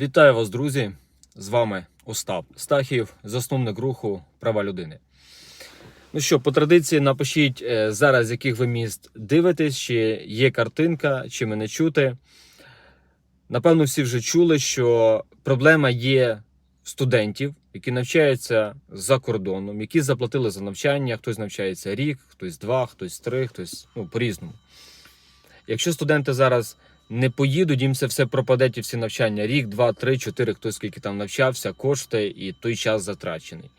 Вітаю вас, друзі! З вами Остап Стахів, засновник руху права людини. Ну що, по традиції напишіть е, зараз, з яких ви міст дивитесь, чи є картинка, чи мене чути. Напевно, всі вже чули, що проблема є студентів, які навчаються за кордоном, які заплатили за навчання. Хтось навчається рік, хтось два, хтось три, хтось ну, по-різному. Якщо студенти зараз не поїдуть, їм це все пропаде, ті всі навчання. Рік, два, три, чотири, хто скільки там навчався, кошти і той час затрачений.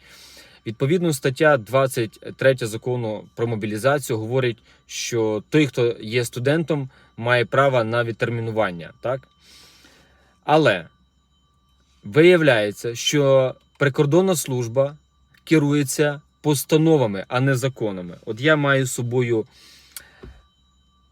Відповідно, стаття 23 закону про мобілізацію говорить, що той, хто є студентом, має право на відтермінування. Так? Але виявляється, що прикордонна служба керується постановами, а не законами. От я маю з собою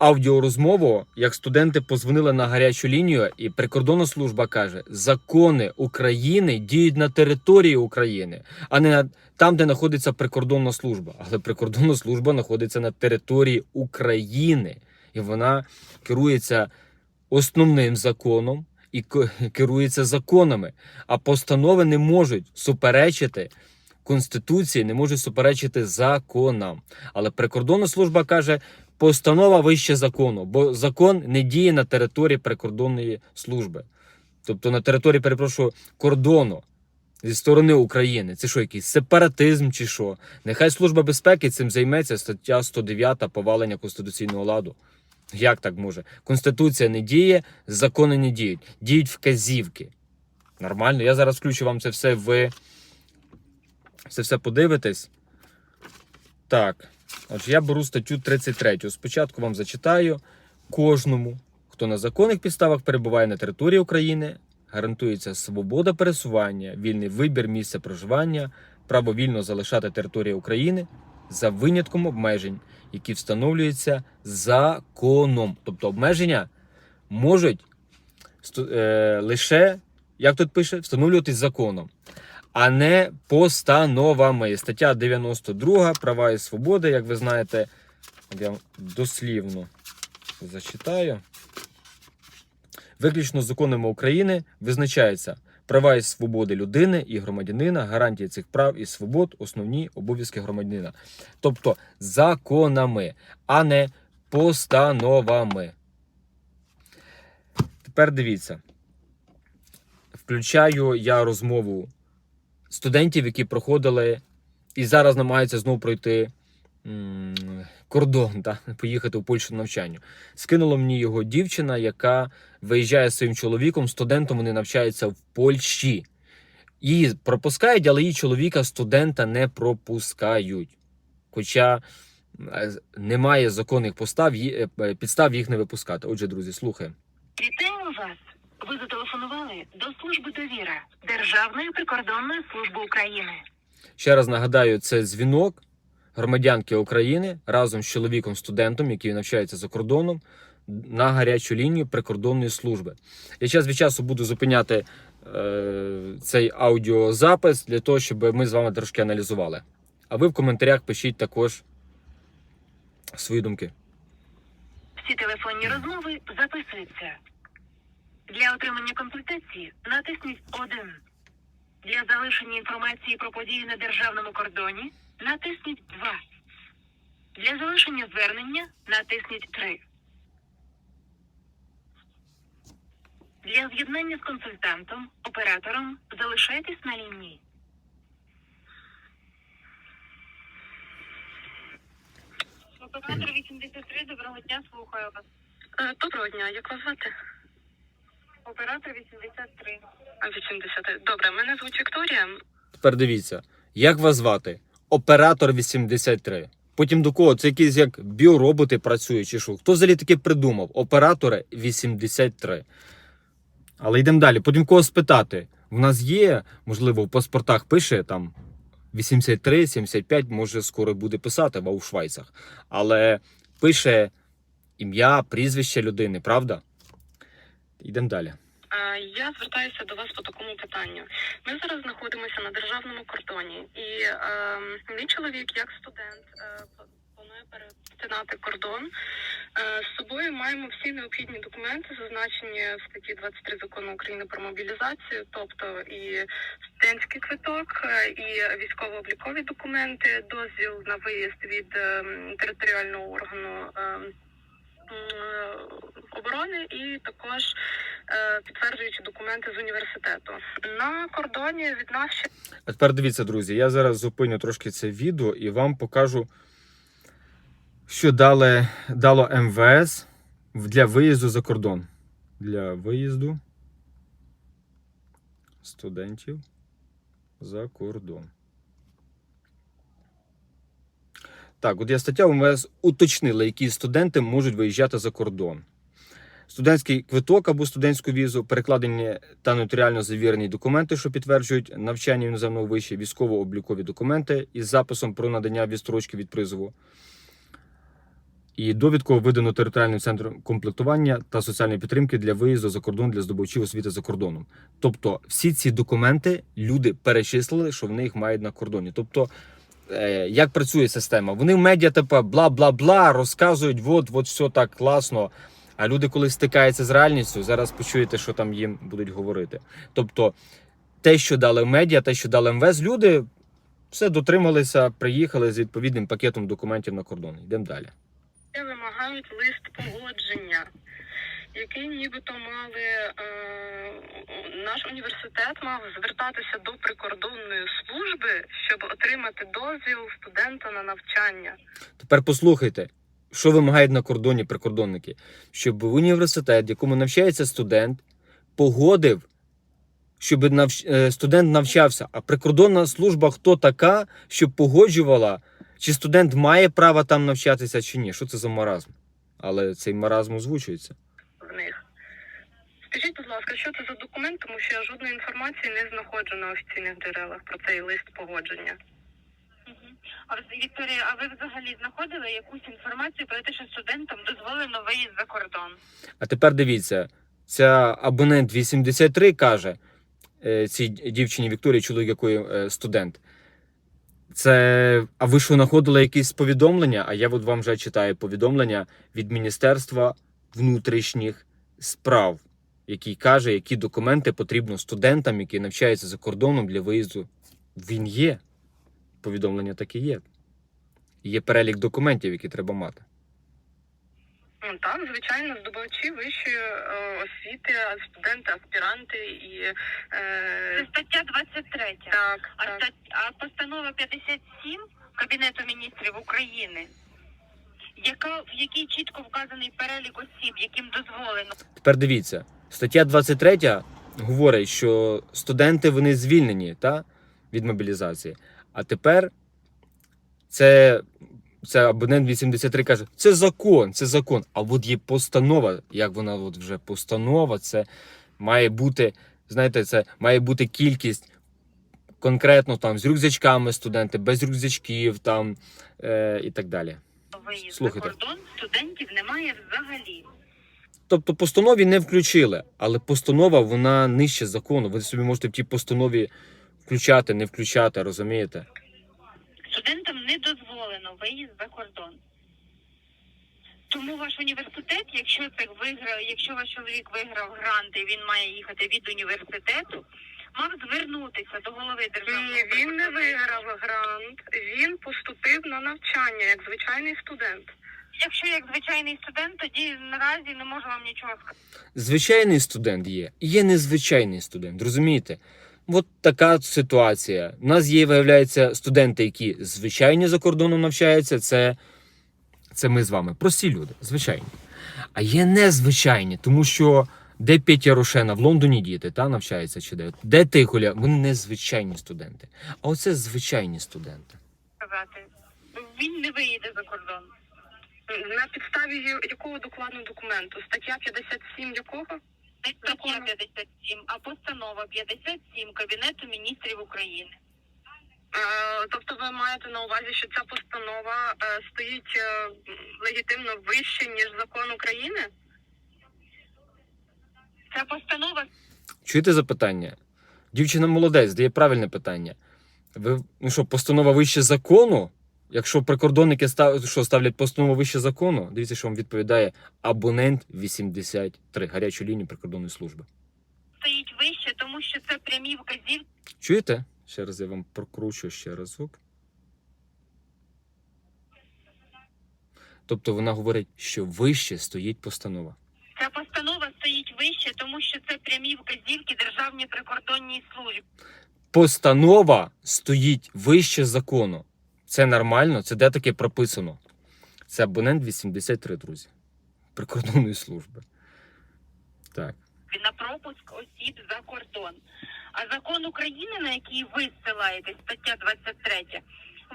аудіорозмову, як студенти позвонили на гарячу лінію, і прикордонна служба каже: закони України діють на території України, а не там, де знаходиться прикордонна служба. Але прикордонна служба знаходиться на території України, і вона керується основним законом і керується законами. А постанови не можуть суперечити Конституції, не можуть суперечити законам. Але прикордонна служба каже, постанова вище закону, бо закон не діє на території прикордонної служби. Тобто на території, перепрошую, кордону зі сторони України. Це що, якийсь сепаратизм чи що? Нехай служба безпеки цим займеться, стаття 109 повалення конституційного ладу. Як так може? Конституція не діє, закони не діють, діють вказівки. Нормально, я зараз включу вам це все в. Це все подивитесь. Так. Отже, я беру статтю 33. Спочатку вам зачитаю кожному, хто на законних підставах перебуває на території України, гарантується свобода пересування, вільний вибір місця проживання, право вільно залишати територію України за винятком обмежень, які встановлюються законом. Тобто обмеження можуть е, лише, як тут пише, встановлюватись законом а не постановами. Стаття 92 права і свободи, як ви знаєте, я дослівно зачитаю. Виключно законами України визначаються права і свободи людини і громадянина, гарантії цих прав і свобод, основні обов'язки громадянина. Тобто законами, а не постановами. Тепер дивіться. Включаю я розмову студентів, які проходили і зараз намагаються знову пройти кордон та поїхати в Польщу на навчання. Скинула мені його дівчина, яка виїжджає зі своїм чоловіком. Студентом вони навчаються в Польщі. Її пропускають, але її чоловіка студента не пропускають. Хоча немає законних постав, е, підстав їх не випускати. Отже, друзі, слухаємо. Вітаємо вас. Ви зателефонували до служби довіра Державної прикордонної служби України. Ще раз нагадаю, це дзвінок громадянки України разом з чоловіком студентом, який навчається за кордоном, на гарячу лінію прикордонної служби. Я час від часу буду зупиняти е, цей аудіозапис для того, щоб ми з вами трошки аналізували. А ви в коментарях пишіть також свої думки. Всі телефонні розмови записуються. Для отримання консультації натисніть 1. Для залишення інформації про події на державному кордоні натисніть 2. Для залишення звернення натисніть 3. Для з'єднання з консультантом, оператором залишайтесь на лінії. Оператор 83, доброго дня, слухаю вас. Е, Доброго дня, як вас звати? Оператор 83. 80. Добре, мене звуть Вікторія. Тепер дивіться, як вас звати? Оператор 83. Потім до кого? Це якісь як біороботи працюють чи що? Хто взагалі таке придумав? Оператори 83. Але йдемо далі. Потім кого спитати. В нас є, можливо, в паспортах пише там 83, 75, може скоро буде писати в Аушвайцах. Але пише ім'я, прізвище людини, правда? Йдемо далі. Я звертаюся до вас по такому питанню. Ми зараз знаходимося на державному кордоні, і е, мій чоловік, як студент, е, Планує перетинати кордон. Е, З собою маємо всі необхідні документи, зазначені в статті 23 закону України про мобілізацію, тобто і студентський квиток, е, і військово-облікові документи, дозвіл на виїзд від е, територіального органу. е, Оборони і також е, підтверджуючи документи з університету на кордоні від нас ще А тепер дивіться, друзі, я зараз зупиню трошки це відео і вам покажу, що дали, дало МВС для виїзду за кордон. Для виїзду студентів за кордон. Так, от я стаття МВС уточнила, які студенти можуть виїжджати за кордон. Студентський квиток або студентську візу, перекладені та нотаріально завірені документи, що підтверджують навчання в іноземному виші, військово-облікові документи із записом про надання відстрочки від призову. І довідку видано територіальним центром комплектування та соціальної підтримки для виїзду за кордон для здобувачів освіти за кордоном. Тобто, всі ці документи люди перечислили, що вони їх мають на кордоні. Тобто, як працює система? Вони в медіа типу бла-бла-бла розказують, от, от все так класно. А люди, коли стикаються з реальністю, зараз почуєте, що там їм будуть говорити. Тобто, те, що дали медіа, те, що дали МВС, люди все дотрималися, приїхали з відповідним пакетом документів на кордон. Йдемо далі. вимагають лист погодження, який нібито мали е, наш університет мав звертатися до прикордонної служби, щоб отримати дозвіл студента на навчання. Тепер послухайте, що вимагають на кордоні прикордонники, щоб університет, в якому навчається студент, погодив, щоб навч... е, студент навчався. А прикордонна служба хто така, щоб погоджувала, чи студент має право там навчатися, чи ні? Що це за маразм? Але цей маразм озвучується. Скажіть, будь ласка, що це за документ, тому що я жодної інформації не знаходжу на офіційних джерелах про цей лист погодження. А Вікторія, а ви взагалі знаходили якусь інформацію про те, що студентам дозволено виїзд за кордон? А тепер дивіться, ця абонент 83 каже е, цій дівчині Вікторії, чоловік якої е, студент. Це. А ви що знаходили якісь повідомлення? А я от вам вже читаю повідомлення від Міністерства внутрішніх справ, який каже, які документи потрібно студентам, які навчаються за кордоном для виїзду. Він є. Повідомлення таке є. Є перелік документів, які треба мати. Ну так, звичайно, здобувачі вищої е, освіти, студенти, аспіранти і Це е, стаття 23. так, А, так. стать- а постанова 57 Кабінету міністрів України, яка, в якій чітко вказаний перелік осіб, яким дозволено Тепер дивіться, стаття 23 говорить, що студенти вони звільнені та, від мобілізації. А тепер це, це абонент 83 каже: це закон, це закон. А от є постанова, як вона от вже постанова, це має бути, знаєте, це має бути кількість. Конкретно там з рюкзачками студенти, без рюкзачків там е, і так далі. виїзд Слухайте. за кордон, студентів немає взагалі. Тобто постанові не включили, але постанова вона нижче закону. Ви собі можете в тій постанові включати, не включати, розумієте? Студентам не дозволено виїзд за кордон. Тому ваш університет, якщо це виграв, якщо ваш чоловік виграв грант і він має їхати від університету, мав звернутися до голови державного Ні, він не виграв грант, він поступив на навчання як звичайний студент. Якщо як звичайний студент, тоді наразі не можу вам нічого сказати. Звичайний студент є, і є незвичайний студент, розумієте? От така ситуація. У нас є, виявляється, студенти, які звичайні за кордоном навчаються. Це, це ми з вами, прості люди, звичайні. А є незвичайні, тому що де Петя Рошена в Лондоні діти та навчаються чи де? Де Тихоля? Вони незвичайні студенти. А оце звичайні студенти. сказати. Він не виїде за кордон. На підставі якого докладного документу? Стаття 57 якого? Не стаття 57, а постанова 57 Кабінету міністрів України. Е, Тобто ви маєте на увазі, що ця постанова е, стоїть е, легітимно вище, ніж закон України? Ця постанова Чуєте запитання? Дівчина молодець, дає правильне питання. Ви ну що, постанова вище закону? Якщо прикордонники став, що ставлять постанову вище закону, дивіться, що вам відповідає абонент 83, гарячу лінію прикордонної служби. Стоїть вище, тому що це прямі вказівки. Чуєте? Ще раз я вам прокручу ще разок. Тобто вона говорить, що вище стоїть постанова. Ця постанова стоїть вище, тому що це прямі вказівки Державній прикордонній службі. Постанова стоїть вище закону. Це нормально? Це де таке прописано? Це абонент 83, друзі. Прикордонної служби. Так. на пропуск осіб за кордон. А закон України, на який ви ссилаєтесь, стаття 23,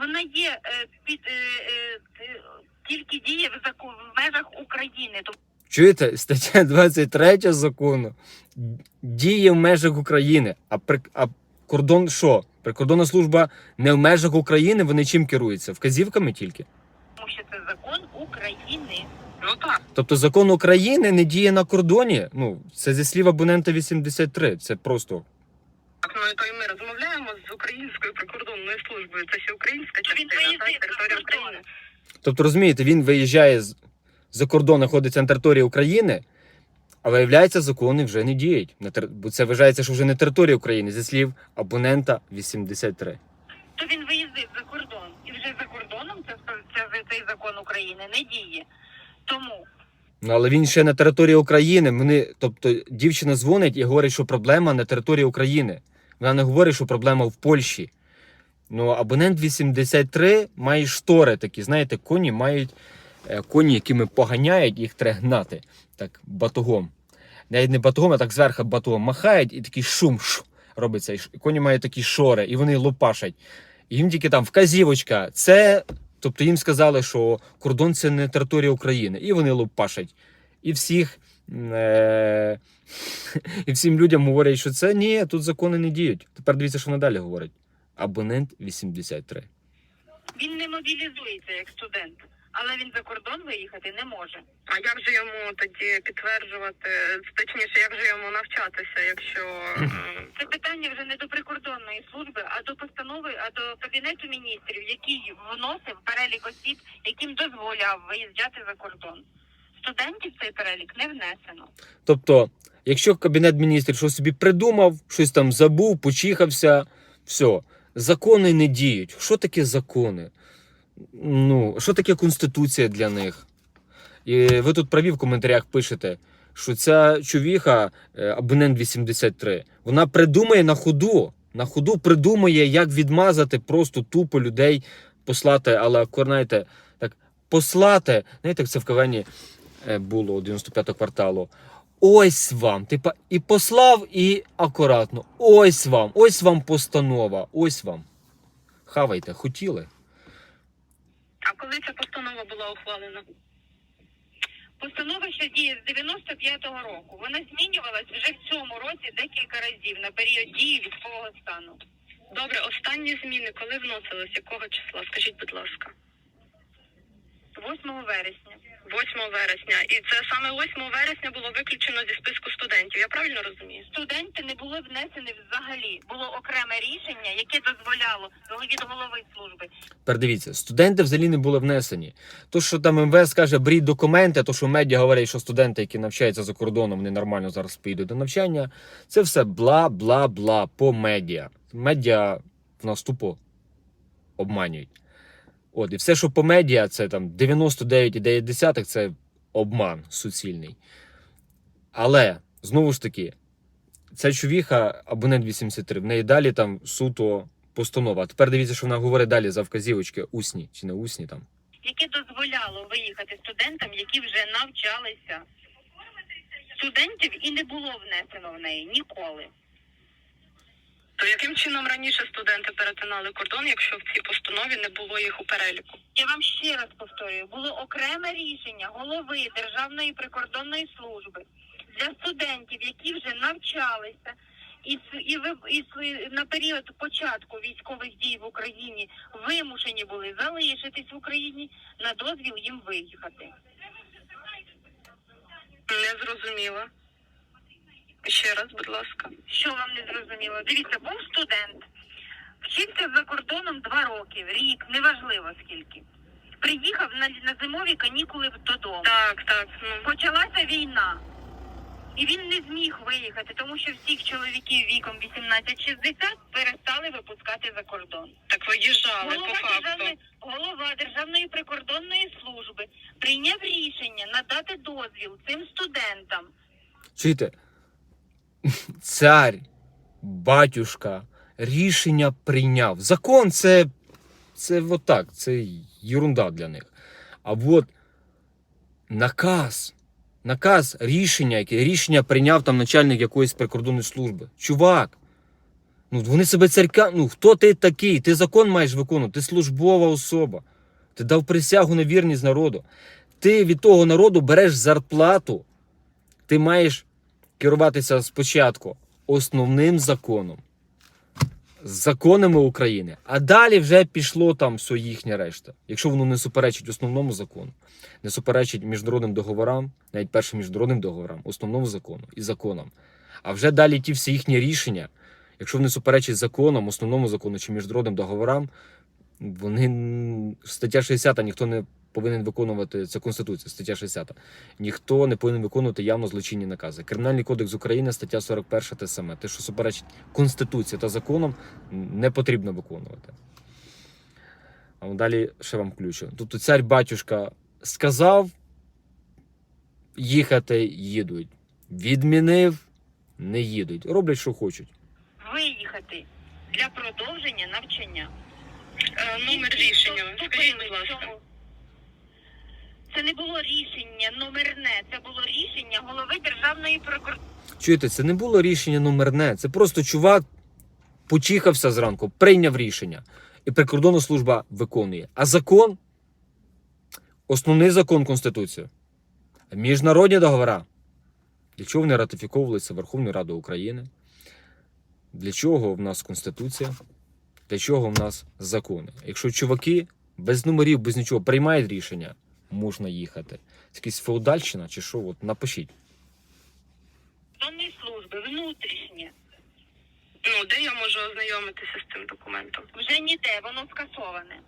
вона є е, під е, е, е, тільки діє в закон в межах України. Чуєте, стаття 23 закону діє в межах України. А, при, а кордон що? Прикордонна служба не в межах України, вони чим керуються? Вказівками тільки. тому що це закон України. Ну так. Тобто закон України не діє на кордоні. Ну, це зі слів абонента 83. Це просто. Так, ну то і ми розмовляємо з українською прикордонною службою. Це ще українська частина, так, територія. України. Тобто, розумієте, він виїжджає з за кордон, знаходиться на території України, а виявляється, закони вже не діють. Бо це вважається, що вже не територія України, зі слів абонента 83. То він виїздив за кордон. І вже за кордоном це, це, цей закон України не діє. Тому Ну, але він ще на території України. Вони, тобто, дівчина дзвонить і говорить, що проблема на території України. Вона не говорить, що проблема в Польщі. Ну, абонент 83 має штори такі. Знаєте, коні мають е, коні, якими поганяють, їх треба гнати так батогом. Навіть не батогом, а так зверху батогом махають, і такий шум ш, робиться. І коні мають такі шори, і вони лопашать. І їм тільки там вказівочка. Це. Тобто їм сказали, що кордон це не територія України, і вони лупашать. І всіх е- і всім людям говорять, що це ні, тут закони не діють. Тепер дивіться, що надалі говорить. Абонент 83. він не мобілізується як студент, але він за кордон виїхати не може. А як же йому тоді підтверджувати, точніше, як же йому навчатися, якщо Це питання вже не до прикордонної служби, а до постанови, а до кабінету міністрів, який вносив перелік осіб, яким дозволяв виїжджати за кордон. Студентів цей перелік не внесено. Тобто, якщо кабінет міністрів щось собі придумав, щось там забув, почихався, все, закони не діють. Що таке закони? Ну, що таке конституція для них? І ви тут праві в коментарях пишете, що ця чувіха, е, абонент 83, вона придумає на ходу. На ходу придумає, як відмазати просто тупо людей, послати, але знаєте, так, послати, знаєте, як це в кавені е, було у 95 кварталу. Ось вам. Типа, і послав, і акуратно. Ось вам, ось вам постанова, ось вам. Хавайте, хотіли. А коли ця постанова була ухвалена? Постанова, що діє з 95-го року, вона змінювалась вже в цьому році декілька разів на період дії військового стану. Добре, останні зміни коли вносились, якого числа? Скажіть, будь ласка. 8 вересня. 8 вересня. І це саме 8 вересня було виключено зі списку студентів. Я правильно розумію? Студенти не були внесені взагалі. Було окреме рішення, яке дозволяло від голови служби Тепер дивіться, студенти взагалі не були внесені. То, що там МВС каже, беріть документи, то що медіа говорять, що студенти, які навчаються за кордоном, вони нормально зараз поїдуть до навчання. Це все бла, бла, бла по медіа. Медіа в нас тупо обманюють. От, і все, що по медіа, це там 99,9 це обман суцільний. Але знову ж таки, ця чувіха, абонент 83, в неї далі там суто постанова. А тепер дивіться, що вона говорить далі за вказівочки усні чи не усні там. яке дозволяло виїхати студентам, які вже навчалися. Студентів і не було внесено в неї ніколи. То яким чином раніше студенти перетинали кордон, якщо в цій постанові не було їх у переліку? Я вам ще раз повторюю, було окреме рішення голови Державної прикордонної служби для студентів, які вже навчалися. І, і, і на період початку військових дій в Україні вимушені були залишитись в Україні на дозвіл їм виїхати. Не зрозуміла. Ще раз, будь ласка. Що вам не зрозуміло? Дивіться, був студент. Вчився за кордоном два роки, рік, неважливо скільки. Приїхав на, на зимові канікули додому. Так, так. Ну, Почалася війна. І він не зміг виїхати, тому що всіх чоловіків віком 18-60 перестали випускати за кордон. так виїжджали по Голова факту. державної, голова Державної прикордонної служби прийняв рішення надати дозвіл цим студентам. Чуєте? Цар, батюшка, рішення прийняв. Закон це, це отак, це єрунда для них. А от наказ, наказ, рішення, яке рішення прийняв там начальник якоїсь прикордонної служби. Чувак. Ну, вони себе царька. Ну, хто ти такий? Ти закон маєш виконувати, ти службова особа. Ти дав присягу на вірність народу. Ти від того народу береш зарплату. Ти маєш керуватися спочатку основним законом, законами України, а далі вже пішло там все їхня решта. Якщо воно не суперечить основному закону, не суперечить міжнародним договорам, навіть першим міжнародним договорам, основному закону і законам. А вже далі ті всі їхні рішення, якщо вони суперечать законам, основному закону чи міжнародним договорам, вони стаття 60 ніхто не повинен виконувати це Конституція, стаття 60. Ніхто не повинен виконувати явно злочинні накази. Кримінальний кодекс України, стаття 41 те саме. Те, що суперечить Конституції та законам, не потрібно виконувати. А далі ще вам включу. Тобто цар батюшка сказав їхати, їдуть. Відмінив, не їдуть. Роблять, що хочуть. Виїхати для продовження навчання. Е, номер рішення. Скажіть, будь ласка. Це не було рішення номерне, це було рішення голови Державної прикордонної Чуєте, це не було рішення номерне. Це просто чувак почихався зранку, прийняв рішення. І прикордонна служба виконує. А закон основний закон Конституції. Міжнародні договори. Для чого вони ратифіковувалися Верховною Радою України? Для чого в нас Конституція? Для чого в нас закони? Якщо чуваки без номерів, без нічого приймають рішення, можна їхати. Це якась феодальщина чи що? От напишіть. служби, внутрішнє. Ну, де я можу ознайомитися з цим документом? Вже ніде, воно скасоване.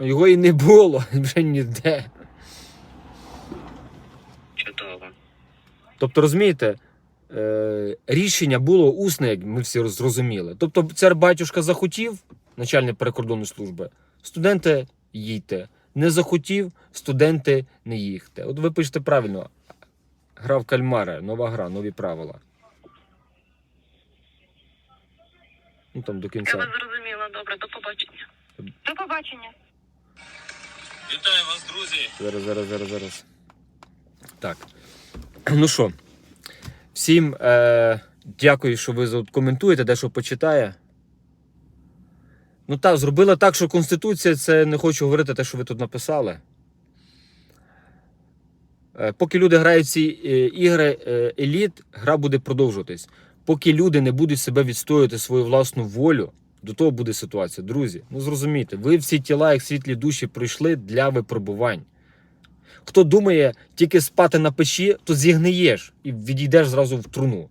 Його і не було вже ніде. Чудово. Тобто, розумієте, е, рішення було усне, як ми всі зрозуміли. Тобто, цар батюшка захотів, начальник прикордонної служби, студенти їдьте. Не захотів, студенти не їхте. От ви пишете правильно. Гра в кальмари, нова гра, нові правила. Ну там до Я кінця. вас зрозуміла. Добре, до побачення. До побачення. Вітаю вас, друзі! Зараз, зараз, зараз, зараз. Так. Ну що, всім е, дякую, що ви коментуєте, дещо почитає. Ну так, зробила так, що Конституція це не хочу говорити те, що ви тут написали. Е, поки люди грають ці е, ігри е, еліт, гра буде продовжуватись. Поки люди не будуть себе відстоювати свою власну волю, до того буде ситуація. Друзі, ну зрозумійте, ви всі тіла, як світлі душі, прийшли для випробувань. Хто думає тільки спати на печі, то зігниєш і відійдеш зразу в труну.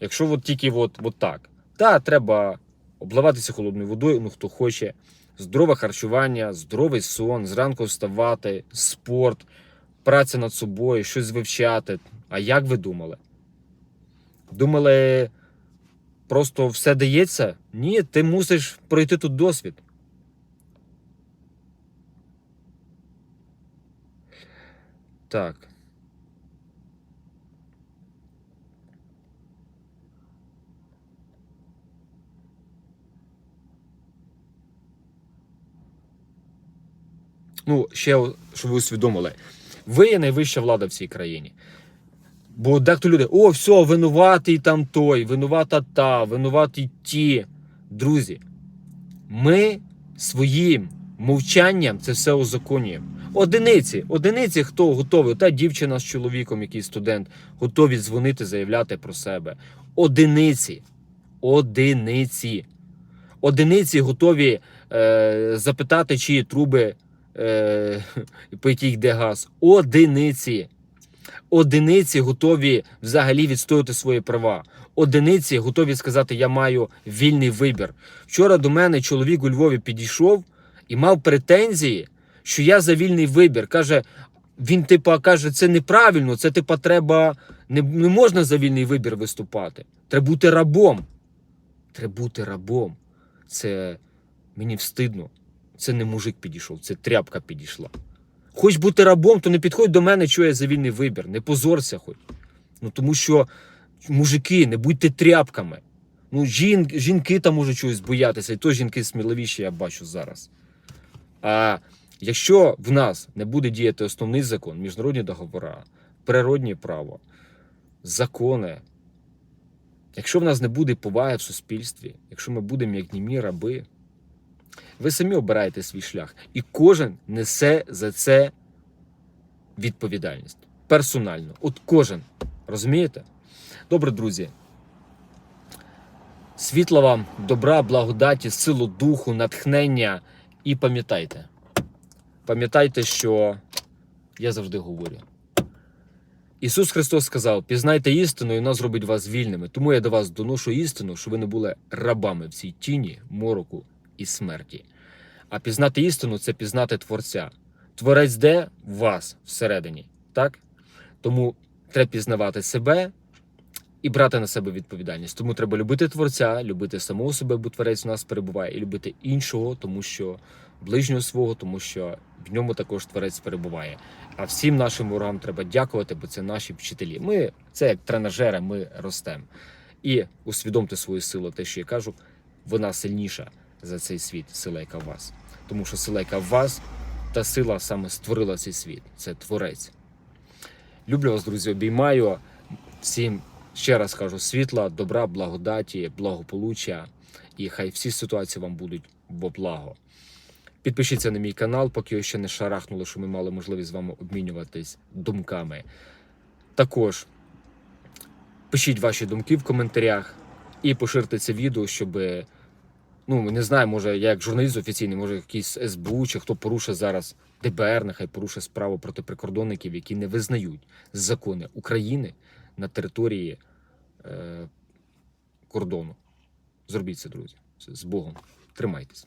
Якщо от тільки от, от так. Та треба обливатися холодною водою, ну хто хоче. Здорове харчування, здоровий сон, зранку вставати, спорт, праця над собою, щось вивчати. А як ви думали? Думали, просто все дається? Ні, ти мусиш пройти тут досвід. Так. Ну, ще, щоб ви усвідомили, ви є найвища влада в цій країні. Бо дехто люди, о, все, винуватий там той, винувата та, винуваті ті. Друзі, ми своїм мовчанням це все узаконюємо. Одиниці, одиниці, хто готовий, та дівчина з чоловіком, який студент, готові дзвонити, заявляти про себе. Одиниці. Одиниці. Одиниці готові е, запитати, чиї труби, е, по якій йде газ. Одиниці. Одиниці готові взагалі відстояти свої права. Одиниці готові сказати, я маю вільний вибір. Вчора до мене чоловік у Львові підійшов і мав претензії, що я за вільний вибір. Каже, він, типа, каже, це неправильно, це типа треба. Не, не можна за вільний вибір виступати. Треба бути рабом. Треба бути рабом. Це мені встидно. Це не мужик підійшов, це тряпка підійшла. Хоч бути рабом, то не підходь до мене, що я за вільний вибір. Не позорся хоч. Ну тому що мужики, не будьте тряпками. Ну, жін, жінки там можуть чогось боятися, і то жінки сміливіші, я бачу зараз. А якщо в нас не буде діяти основний закон, міжнародні договори, природнє право, закони, якщо в нас не буде поваги в суспільстві, якщо ми будемо як німі раби, ви самі обираєте свій шлях. І кожен несе за це відповідальність. Персонально. От кожен. Розумієте? Добре, друзі. Світла вам, добра, благодаті, силу духу, натхнення. І пам'ятайте. Пам'ятайте, що я завжди говорю. Ісус Христос сказав: пізнайте істину, і вона зробить вас вільними. Тому я до вас доношу істину, щоб ви не були рабами в цій тіні, мороку і смерті. А пізнати істину це пізнати Творця. Творець де в вас всередині. Так? Тому треба пізнавати себе і брати на себе відповідальність. Тому треба любити Творця, любити самого себе, бо Творець у нас перебуває, і любити іншого, тому що ближнього свого, тому що в ньому також Творець перебуває. А всім нашим ворогам треба дякувати, бо це наші вчителі. Ми це як тренажери, ми ростемо. І усвідомте свою силу, те, що я кажу, вона сильніша за цей світ, сила, вас. Тому що сила, в вас, та сила саме створила цей світ. Це творець. Люблю вас, друзі, обіймаю. Всім ще раз кажу: світла, добра, благодаті, благополуччя. І хай всі ситуації вам будуть во благо. Підпишіться на мій канал, поки його ще не шарахнуло, що ми мали можливість з вами обмінюватись думками. Також пишіть ваші думки в коментарях і поширте це відео, щоб ну не знаю, може я як журналіст офіційний, може якийсь СБУ чи хто порушить зараз ДБР, нехай порушить справу проти прикордонників, які не визнають закони України на території е, кордону. Зробіть це, друзі. З Богом. Тримайтесь.